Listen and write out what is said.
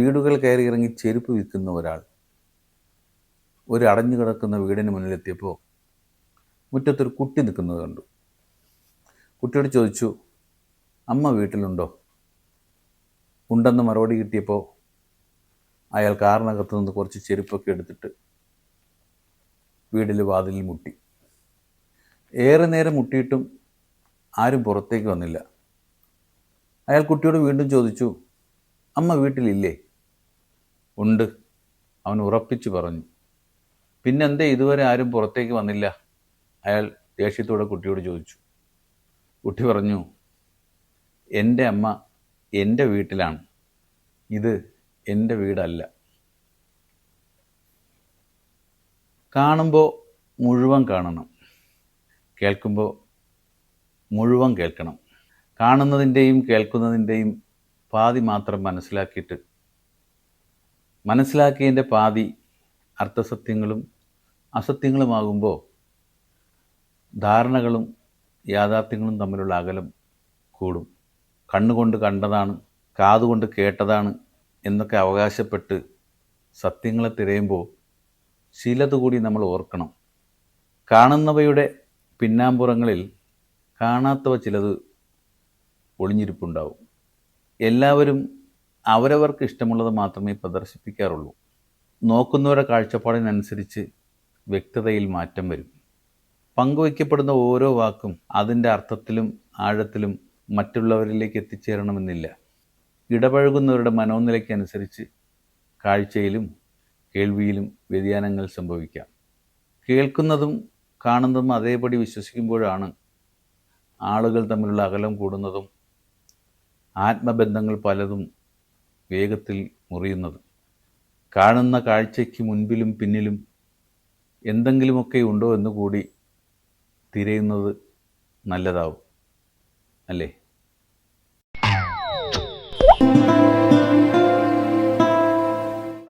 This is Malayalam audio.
വീടുകൾ കയറി ഇറങ്ങി ചെരുപ്പ് വിൽക്കുന്ന ഒരാൾ ഒരു അടഞ്ഞു കിടക്കുന്ന വീടിന് മുന്നിലെത്തിയപ്പോൾ മുറ്റത്തൊരു കുട്ടി നിൽക്കുന്നത് കണ്ടു. കുട്ടിയോട് ചോദിച്ചു അമ്മ വീട്ടിലുണ്ടോ? ഉണ്ടെന്ന് മറുപടി കിട്ടിയപ്പോൾ അയാൾ കാറിനകത്ത് നിന്ന് കുറച്ച് ചെരുപ്പൊക്കെ എടുത്തിട്ട് വീടിൽ വാതിലിൽ മുട്ടി. ഏറെ നേരം മുട്ടിയിട്ടും ആരും പുറത്തേക്ക് വന്നില്ല. അയാൾ കുട്ടിയോട് വീണ്ടും ചോദിച്ചു അമ്മ വീട്ടിലില്ലേ? ഉണ്ട്. അവൻ ഉറപ്പിച്ചു പറഞ്ഞു. പിന്നെന്തേ ഇതുവരെ ആരും പുറത്തേക്ക് വന്നില്ല? അയാൾ ദേഷ്യത്തോടെ കുട്ടിയോട് ചോദിച്ചു. കുട്ടി പറഞ്ഞു എന്റെ അമ്മ എന്റെ വീട്ടിലാണ്. ഇത് എന്റെ വീടല്ല. കാണുമ്പോൾ മുഴുവൻ കാണണം. കേൾക്കുമ്പോൾ മുഴുവൻ കേൾക്കണം. കാണുന്നതിന്റെയും കേൾക്കുന്നതിന്റെയും പാതി മാത്രം മനസ്സിലാക്കിയിട്ട് മനസ്സിലാക്കിയതിന്റെ പാതി അർത്ഥസത്യങ്ങളും അസത്യങ്ങളുമാകുമ്പോൾ ധാരണകളും യാഥാർത്ഥ്യങ്ങളും തമ്മിലുള്ള അകലം കൂടും. കണ്ണുകൊണ്ട് കണ്ടതാണ് കാതുകൊണ്ട് കേട്ടതാണ് എന്നൊക്കെ അവകാശപ്പെട്ട് സത്യങ്ങളെ തിരയുമ്പോൾ ചിലത് കൂടി നമ്മൾ ഓർക്കണം. കാണുന്നവയുടെ പിന്നാമ്പുറങ്ങളിൽ കാണാത്തവ ചിലത് ഒളിഞ്ഞിരിപ്പുണ്ടാവും. എല്ലാവരും അവരവർക്ക് ഇഷ്ടമുള്ളത് മാത്രമേ പ്രദർശിപ്പിക്കാറുള്ളൂ. നോക്കുന്നവരുടെ കാഴ്ചപ്പാടിനനുസരിച്ച് വ്യക്തതയിൽ മാറ്റം വരും. പങ്കുവയ്ക്കപ്പെടുന്ന ഓരോ വാക്കും അതിന്റെ അർത്ഥത്തിലും ആഴത്തിലും മറ്റുള്ളവരിലേക്ക് എത്തിച്ചേരണമെന്നില്ല. ഇടപഴകുന്നവരുടെ മനോനിലയ്ക്കനുസരിച്ച് കാഴ്ചയിലും കേൾവിയിലും വ്യതിയാനങ്ങൾ സംഭവിക്കാം. കേൾക്കുന്നതും കാണുന്നതും അതേപടി വിശ്വസിക്കുമ്പോഴാണ് ആളുകൾ തമ്മിലുള്ള അകലം കൂടുന്നതും ആത്മബന്ധങ്ങൾ പലതും വേഗത്തിൽ മുറിയുന്നത്. കാണുന്ന കാഴ്ചയ്ക്ക് മുൻപിലും പിന്നിലും എന്തെങ്കിലുമൊക്കെ ഉണ്ടോ എന്ന് കൂടി തിരയുന്നത് നല്ലതാവും. അല്ലേ?